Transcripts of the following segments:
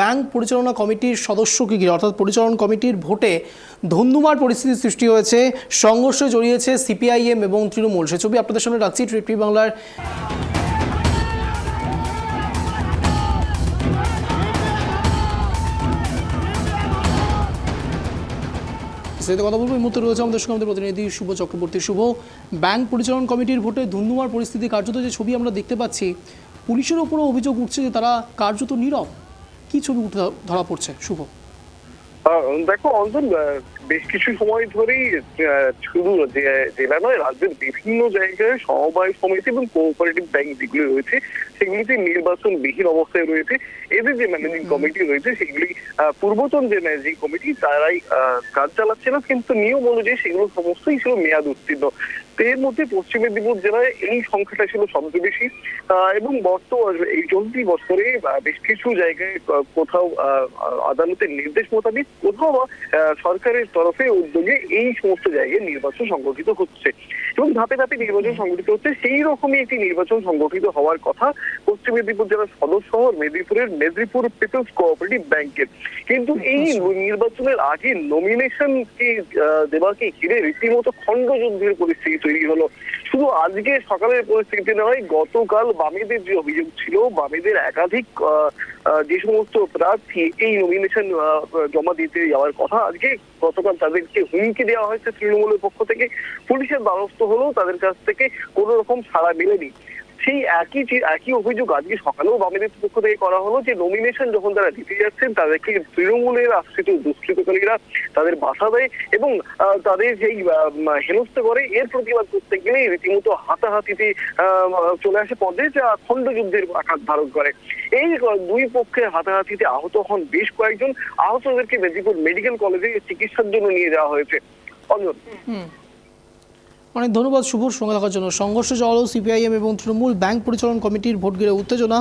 Bank পরিচালনা কমিটির সদস্য সদস্যকে ঘিরে অর্থাৎ পরিচালন কমিটির ভোটে ধুন্ধুমার পরিস্থিতি সৃষ্টি হয়েছে, সংঘর্ষে জড়িয়েছে সিপিআইএম এবং তৃণমূল। সে ছবি আপনাদের সামনে রাখছি ট্রিপি বাংলার সেটা কথা বলব। এই মুহূর্তে রয়েছে আমাদের সঙ্গে আমাদের প্রতিনিধি শুভ চক্রবর্তী। শুভ, ব্যাংক পরিচালন কমিটির ভোটে ধুন্ধুমার পরিস্থিতি কার্যত যে ছবি আমরা দেখতে পাচ্ছি, পুলিশের ওপরও অভিযোগ উঠছে যে তারা কার্যত নীরব। কি ছবি উঠে ধরা পড়ছে? শুভ। দেখো আহ, বেশ কিছু সময় ধরেই শুধু জেলা নয় রাজ্যের বিভিন্ন জায়গায় সমবায় সমিতি এবং কোঅপারেটিভ ব্যাংক যেগুলি রয়েছে সেগুলিতে নির্বাচন বিহীন অবস্থায় রয়েছে। এদের যে ম্যানেজিং কমিটি রয়েছে সেগুলি পূর্বতন যে ম্যানেজিং কমিটি তারাই কাজ চালাচ্ছিল কিন্তু নিয়ম অনুযায়ী সেগুলো সমস্তই ছিল মেয়াদ উত্তীর্ণ। এর মধ্যে পশ্চিম মেদিনীপুর জেলায় এই সংখ্যাটা ছিল সবচেয়ে বেশি এবং বর্তমান এই চলতি বছরে বেশ কিছু জায়গায় কোথাও আদালতের নির্দেশ মোতাবেক কোথাও সরকারের তরফে উদ্যোগে এই সমস্ত জায়গায় নির্বাচন সংগঠিত হচ্ছে। এবং ধাপে ধাপে নির্বাচন সংগঠিত হচ্ছে সেই রকমই একটি নির্বাচন সংগঠিত হওয়ার কথা পশ্চিম মেদিনীপুর জেলার সদর শহর মেদিনীপুরের মেদিনীপুর পিপলস কোঅপারেটিভ ব্যাংকের। কিন্তু এই নির্বাচনের আগে নমিনেশন কে আহ, দেওয়াকে ঘিরে রীতিমতো খণ্ডযুদ্ধের পরিস্থিতি তৈরি হলো। শুধু আজকে সকালের পরিস্থিতি নয় গতকাল বামেদের যে অভিযোগ ছিল, বামেদের একাধিক যে সমস্ত প্রার্থী এই নমিনেশন জমা দিতে যাওয়ার কথা আজকে গতকাল তাদেরকে হুমকি দেওয়া হয়েছে তৃণমূলের পক্ষ থেকে। পুলিশের দ্বারস্থ হলেও তাদের কাছ থেকে কোনো রকম সাড়া মেলেনি। সেই একই একই অভিযোগ আজকে সকালেও বামেদের পক্ষ থেকে করা হলো যে নমিনেশন যখন তারা দিতে যাচ্ছেন, তাদেরকে তৃণমূলের আশ্রিত দুষ্কৃতকারীরা তাদের বাসা দেয় এবং তাদের যেই হেনস্থা করে, এর প্রতিবাদ করতে গেলে রীতিমতো হাতাহাতিতে চলে আসে পদে, যা খণ্ডযুদ্ধের আকার ধারণ করে। এই দুই পক্ষের হাতাহাতিতে আহত হন বেশ কয়েকজন। আহতদেরকে মেদিনীপুর মেডিকেল কলেজে চিকিৎসার জন্য নিয়ে যাওয়া হয়েছে। অঞ্জন। অনেক ধন্যবাদ শুভর সঙ্গে থাকার জন্য। সংঘর্ষে জড়ালো সিপিআইএম এবং তৃণমূল ব্যাংক পরিচালন কমিটির ভোট ঘিরে উত্তেজনা।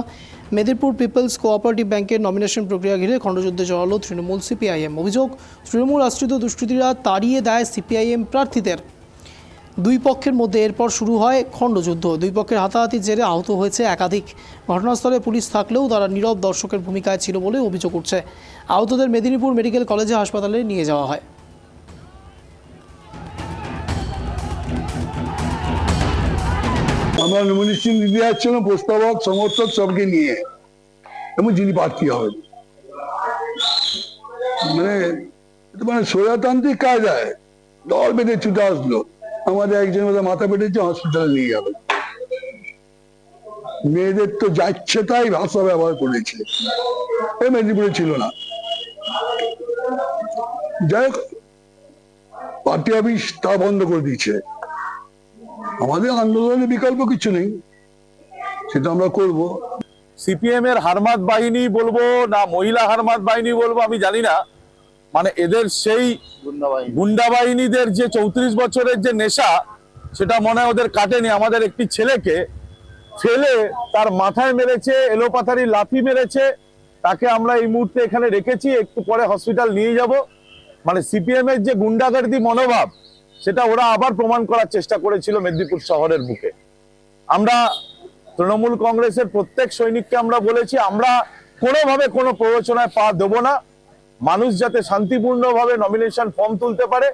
মেদিনীপুর পিপলস কোঅপারেটিভ ব্যাংকের নমিনেশন প্রক্রিয়া ঘিরে খণ্ডযুদ্ধে জড়ালো তৃণমূল সিপিআইএম। অভিযোগ, তৃণমূল আশ্রিত দুষ্কৃতীরা তাড়িয়ে দেয় সিপিআইএম প্রার্থীদের। দুই পক্ষের মধ্যে এরপর শুরু হয় খণ্ডযুদ্ধ। দুই পক্ষের হাতাহাতির জেরে আহত হয়েছে একাধিক। ঘটনাস্থলে পুলিশ থাকলেও তারা নীরব দর্শকের ভূমিকায় ছিল বলে অভিযোগ উঠছে। আহতদের মেদিনীপুর মেডিকেল কলেজে হাসপাতালে নিয়ে যাওয়া হয়। আমরা নমিনেশন দিতে যাচ্ছিলাম প্রস্তাবক, সমর্থক সবকে নিয়ে। এবং যিনি প্রার্থী হবেন। মানে মানে স্বৈরতান্ত্রিক কায়দায় দল বেঁধে ছুটে আসলো। আমাদের একজন মাথা পেটেছে হসপিটালে নিয়ে গেল মেয়েদের তো যাচ্ছে তাই ভাষা ব্যবহার করেছে। এ মেদিনীপুরে ছিল না। যাই হোক, পার্টি অফিস তা বন্ধ করে দিয়েছে। আমাদের আন্দোলনের বিকল্প কিছু নেই। সেটা আমরা করব। সিপিএম এর হারমাত বাহিনী বলব না মহিলা হারমাত বাহিনী বলব, আমি জানি না। মানে এদের সেই গুন্ডা বাহিনীদের যে চৌত্রিশ বছরের যে নেশা, সেটা মনে হয় ওদের কাটেনি। আমাদের একটি ছেলেকে ফেলে তার মাথায় মেরেছে, এলোপাথারি লাথি মেরেছে, তাকে আমরা এই মুহূর্তে এখানে রেখেছি, একটু পরে হসপিটাল নিয়ে যাব। মানে সিপিএম এর যে গুন্ডাগার্দি মনোভাব সেটা ওরা আবার প্রমাণ করার চেষ্টা করেছিল মেদিনীপুর শহরের বুকে। আমরা তৃণমূল কংগ্রেসের প্রত্যেক সৈনিককে আমরা বলেছি, আমরা কোনোভাবে কোনো প্ররোচনায় পা দেব না। মানুষ যাতে শান্তিপূর্ণভাবে নমিনেশন ফর্ম তুলতে পারে